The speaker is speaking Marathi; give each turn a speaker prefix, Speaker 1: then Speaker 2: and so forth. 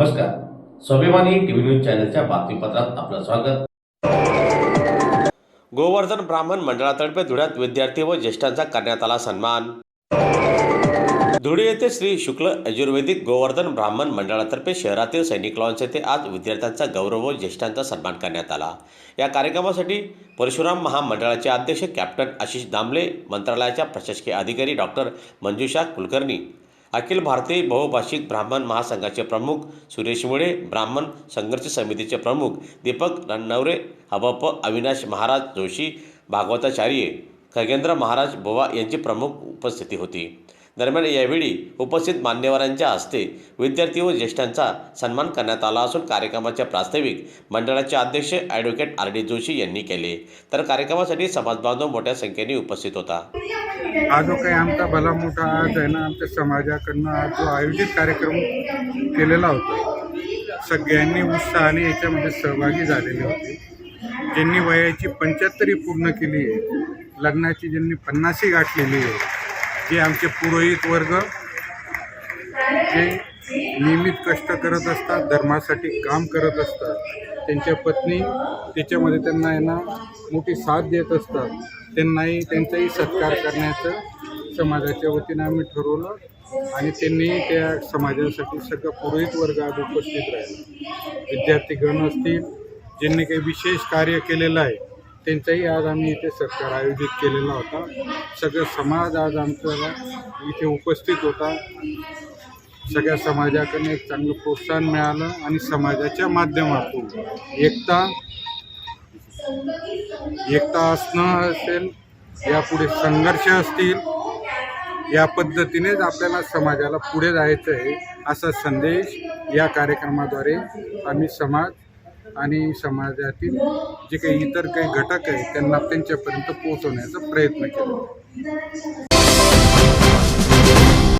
Speaker 1: नमस्कार. स्वाभिमानी टीव्ही न्यूज चॅनलच्या बातमीपत्रात आपलं स्वागत. गोवर्धन ब्राह्मण मंडळातर्फे धुळ्यात विद्यार्थी व ज्येष्ठांचा करण्यात आला सन्मान. धुळे येथे श्री शुक्ल आयुर्वेदिक गोवर्धन ब्राह्मण मंडळातर्फे शहरातील सैनिक लॉन्स येथे आज विद्यार्थ्यांचा गौरव व ज्येष्ठांचा सन्मान करण्यात आला. या कार्यक्रमासाठी परशुराम महामंडळाचे अध्यक्ष कॅप्टन आशिष दामले मंत्रालयाच्या प्रशासकीय अधिकारी डॉक्टर मंजुषा कुलकर्णी अखिल भारतीय बहुभाषिक ब्राह्मण महासंघाचे प्रमुख सुरेश मुळे ब्राह्मण संघर्ष समितीचे प्रमुख दीपक रणनवरे हबप अविनाश महाराज जोशी भागवताचार्य खगेंद्र महाराज बोवा यांची प्रमुख उपस्थिती होती. दरम्यान यावेळी उपस्थित मान्यवरांच्या हस्ते विद्यार्थी व ज्येष्ठांचा सन्मान करण्यात आला असून कार्यक्रमाचे प्रास्ताविक मंडळाचे अध्यक्ष ॲडव्होकेट आर डी जोशी यांनी केले. तर कार्यक्रमासाठी समाजबांधव मोठ्या संख्येने उपस्थित होता.
Speaker 2: हा जो काही आमचा भला मोठा आज आहे ना आमच्या समाजाकडनं आज जो आयोजित कार्यक्रम केलेला होता सगळ्यांनी उत्साहाने याच्यामध्ये सहभागी झालेले होते. ज्यांनी वयाची पंच्याहत्तरी पूर्ण केली आहे लग्नाची ज्यांनी पन्नासी गाठलेली आहे जे आमचे पुरोहित वर्ग जे नियमित कष्ट करत असतात धर्मासाठी काम करत असतात त्यांच्या पत्नी त्याच्यामध्ये त्यांना आहे ना मोठी साथ देत असतात. त्यांनाही त्यांचाही सत्कार करण्याचं समाजाच्या वतीनं आम्ही ठरवलं आणि त्यांनी त्या समाजासाठी सगळं पुरोहित वर्ग आज उपस्थित राहिला. विद्यार्थीगण असतील ज्यांनी काही विशेष कार्य केलेलं आहे त्यांचाही आज आम्ही इथे सत्कार आयोजित केलेला होता. सगळं समाज आज आमचा इथे उपस्थित होता. सगळ्या समाजाकडून एक चांगलं प्रोत्साहन मिळालं आणि समाजाच्या माध्यमातून एकता एकता असणं असेल यापुढे संघर्ष असतील या पद्धतीनेच आपल्याला समाजाला पुढे जायचं आहे असा संदेश या कार्यक्रमाद्वारे आम्ही समाज आणि समाजातील जे काही इतर काही घटक आहेत त्यांना त्यांच्यापर्यंत पोहोचवण्याचा प्रयत्न केला.